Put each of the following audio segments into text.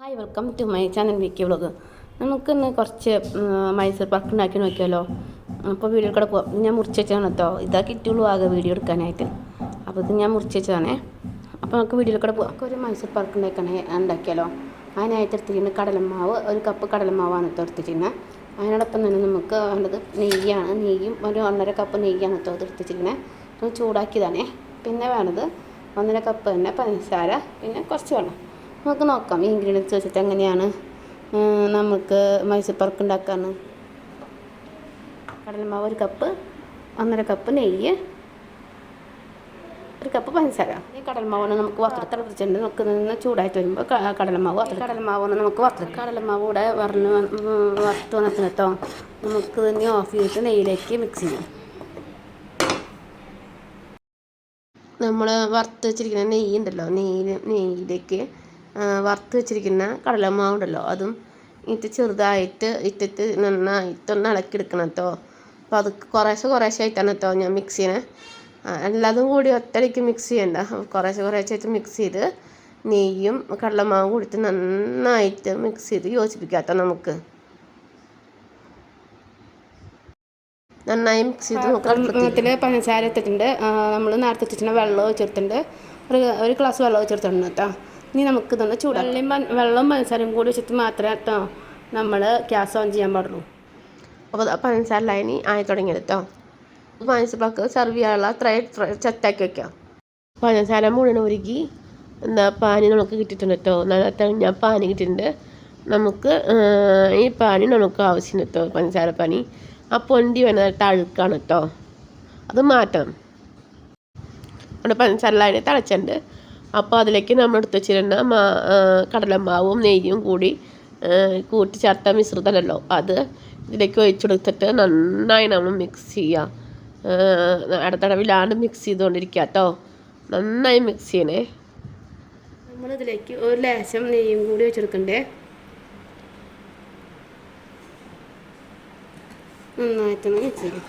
Hi welcome to my channel Vicky vlog നമുക്കിന്ന് കുറച്ച് മൈസൂർ പാക്ക് ഉണ്ടാക്കി നോക്കിയാലോ? അപ്പോൾ വീഡിയോ കൂടെ പോവാം. ഞാൻ മുറിച്ച് വെച്ചാണ് കേട്ടോ ഇതാ കിട്ടുള്ളൂ ആകെ വീഡിയോ എടുക്കാനായിട്ട്. അപ്പോൾ ഇത് ഞാൻ മുറിച്ച് വെച്ചതാണേ അപ്പോൾ നമുക്ക് വീഡിയോയിൽ കൂടെ പോവാം. ഒരു മൈസൂർ പാക്ക് ഉണ്ടാക്കണേ ഉണ്ടാക്കിയാലോ? അതിനായിട്ട് എടുത്തിരിക്കുന്നത് കടലമാവ് ഒരു കപ്പ് കടലമാവാണ് കേട്ടോ എടുത്തിരിക്കുന്നത് അതിനോടൊപ്പം തന്നെ നമുക്ക് വേണ്ടത് നെയ്യാണ്. നെയ്യും ഒരു ഒന്നര കപ്പ് നെയ്യാണ് കേട്ടോ അത് എടുത്തിരിക്കുന്നത് ചൂടാക്കിയതാണേ. പിന്നെ വേണത് ഒന്നര കപ്പ് തന്നെ പഞ്ചസാര. പിന്നെ കുറച്ച് വെള്ളം. നമുക്ക് നോക്കാം. ഈ ഇൻഗ്രീഡിയൻസ് വെച്ചിട്ട് എങ്ങനെയാണ് നമുക്ക് മൈസൂർ പാർക്ക് ഉണ്ടാക്കാന്ന്. കടലമാവ് ഒരു കപ്പ് ഒന്നര കപ്പ് നെയ്യ് ഒരു കപ്പ് പഞ്ചസാര. ഈ കടലമാവൊന്ന് നമുക്ക് വസ്ത്ര തിളപ്പിച്ചിട്ടുണ്ട്. നമുക്ക് നിന്ന് ചൂടായിട്ട് വരുമ്പോൾ കടലമാവ് വറുത്ത് കടലമാവൊന്ന് നമുക്ക് വസ്ത്ര കടലമാവ് കൂടെ വറന്ന് വറുത്ത് വന്നിട്ട് കേട്ടോ നമുക്ക് തന്നെ ഓഫ് ചെയ്തിട്ട് നെയ്യിലേക്ക് മിക്സ് ചെയ്യാം. നമ്മൾ വറുത്ത് വെച്ചിരിക്കുന്ന നെയ്യ് ഉണ്ടല്ലോ നെയ്യിൽ നെയ്യിലേക്ക് വറുത്ത് വെച്ചിരിക്കുന്ന കടലമാവ് ഉണ്ടല്ലോ അതും ഇട്ട് ചെറുതായിട്ട് ഇട്ടിട്ട് നന്നായിട്ടൊന്ന് ഇളക്കിയെടുക്കണം കേട്ടോ അപ്പോൾ അത് കുറേശ്ശെ കുറേശ്ശെ ആയിട്ടാണ് കേട്ടോ ഞാൻ മിക്സ് ചെയ്യണേ. എല്ലാതും കൂടി ഒറ്റയടിക്ക് മിക്സ് ചെയ്യണ്ട. കുറേശ്ശെ കുറേശ്ശെ ആയിട്ട് മിക്സ് ചെയ്ത് നെയ്യും കടലമാവും കൂടിയിട്ട് നന്നായിട്ട് മിക്സ് ചെയ്ത് യോജിപ്പിക്കാം കേട്ടോ നമുക്ക്. നന്നായി മിക്സ് ചെയ്ത് വെള്ളത്തിൽ പഞ്ചസാര ഇട്ടിട്ടുണ്ട്. നമ്മൾ നേരത്തെ ഇട്ടിട്ടുണ്ട് വെള്ളം ഒഴിച്ചെടുത്തിട്ടുണ്ട്. ഒരു ഒരു ഗ്ലാസ് വെള്ളം ഒഴിച്ചെടുത്തിട്ടുണ്ട് കേട്ടോ ഇനി നമുക്ക് ഇതൊന്ന് ചൂട് വെള്ളം പഞ്ചസാരയും കൂടി വെച്ചിട്ട് മാത്രമേ കേട്ടോ നമ്മൾ ഗ്യാസ് ഓൺ ചെയ്യാൻ പാടുള്ളൂ. അപ്പോൾ പഞ്ചസാര ലൈനി ആയി തുടങ്ങിയത് കേട്ടോ പഞ്ചസാരക്ക് സെർവ് ചെയ്യാനുള്ള ട്രൈ സെറ്റാക്കി വെക്കാം. പഞ്ചസാര മുഴുവൻ ഉരുകി എന്താ പാനി നമുക്ക് കിട്ടിയിട്ടുണ്ട് കേട്ടോ. നല്ല തെളിഞ്ഞ പാനി കിട്ടിയിട്ടുണ്ട്. നമുക്ക് ഈ പാനി നമുക്ക് ആവശ്യമുണ്ട് കേട്ടോ പഞ്ചസാര പാനി. ആ പൊണ്ടി വരുന്നത് അഴുക്കാണ് കേട്ടോ. അത് മാറ്റണം. അവിടെ പഞ്ചസാര ലൈനെ തിളച്ചിട്ടുണ്ട്. അപ്പോൾ അതിലേക്ക് നമ്മൾ എടുത്ത് വെച്ചിരുന്ന മാ കടലമാവും നെയ്യും കൂടി കൂട്ടി ചേർത്ത മിശ്രിതമല്ലോ അത് ഇതിലേക്ക് ഒഴിച്ചെടുത്തിട്ട് നന്നായി നമ്മൾ മിക്സ് ചെയ്യുക ഇടത്തടവിലാണ് മിക്സ് ചെയ്തുകൊണ്ടിരിക്കുക കേട്ടോ നന്നായി മിക്സ് ചെയ്യണേ. നമ്മളിതിലേക്ക് ഒരു ലേശം നെയ്യും കൂടി വെച്ചെടുക്കണ്ടേ നന്നായിട്ട് മിക്സ് ചെയ്യും.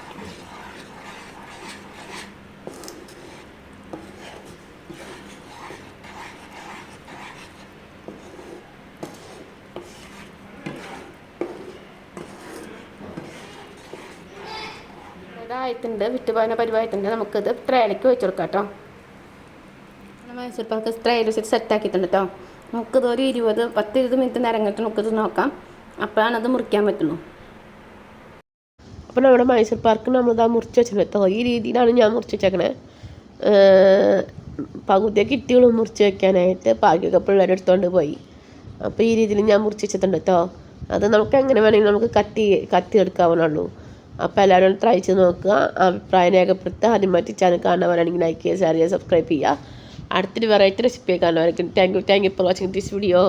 ഇതായിട്ടുണ്ട് വിറ്റുപോയ പരിവായിട്ടുണ്ട് നമുക്കിത് ത്രയിലേക്ക് വെച്ച് കൊടുക്കാം കേട്ടോ. മൈസൂർ പാക്ക് ത്രയിൽ വെച്ചിട്ട് സെറ്റാക്കിയിട്ടുണ്ട് കേട്ടോ. നമുക്കിത് ഒരു ഇരുപത് പത്ത് ഇരുപത് മിനിറ്റ് നേരം കഴിഞ്ഞിട്ട് നമുക്കിത് നോക്കാം. അപ്പോഴാണ് അത് മുറിക്കാൻ പറ്റുള്ളൂ. അപ്പോൾ നമ്മുടെ മൈസൂർ പാർക്ക് നമ്മളിതാ മുറിച്ച് വെച്ചിട്ടുണ്ട് കേട്ടോ. ഈ രീതിയിലാണ് ഞാൻ മുറിച്ച് വെച്ചേക്കണേ. പകുതിയൊക്കെ ഇട്ടിയുള്ളൂ മുറിച്ച് വെക്കാനായിട്ട്. ബാക്കിയൊക്കെ പിള്ളേരെ എടുത്തുകൊണ്ട് പോയി. അപ്പോൾ ഈ രീതിയിൽ ഞാൻ മുറിച്ച് വെച്ചിട്ടുണ്ട് കേട്ടോ. അത് നമുക്ക് എങ്ങനെ വേണമെങ്കിലും നമുക്ക് കത്തി കത്തി എടുക്കാവുന്നുള്ളൂ അപ്പോൾ എല്ലാവരും ട്രൈ ചെയ്ത് നോക്കുക. അഭിപ്രായം രേഖപ്പെടുത്തുക ആദ്യം മറ്റു ചാനൽ കാണുന്നവരാണെങ്കിൽ ലൈക്ക് ചെയ്യുക ഷെയർ ചെയ്യുക സബ്സ്ക്രൈബ് ചെയ്യുക. അടുത്തൊരു വെറൈറ്റി റെസിപ്പി കാണുമായിരിക്കും thank you thank you for watching this video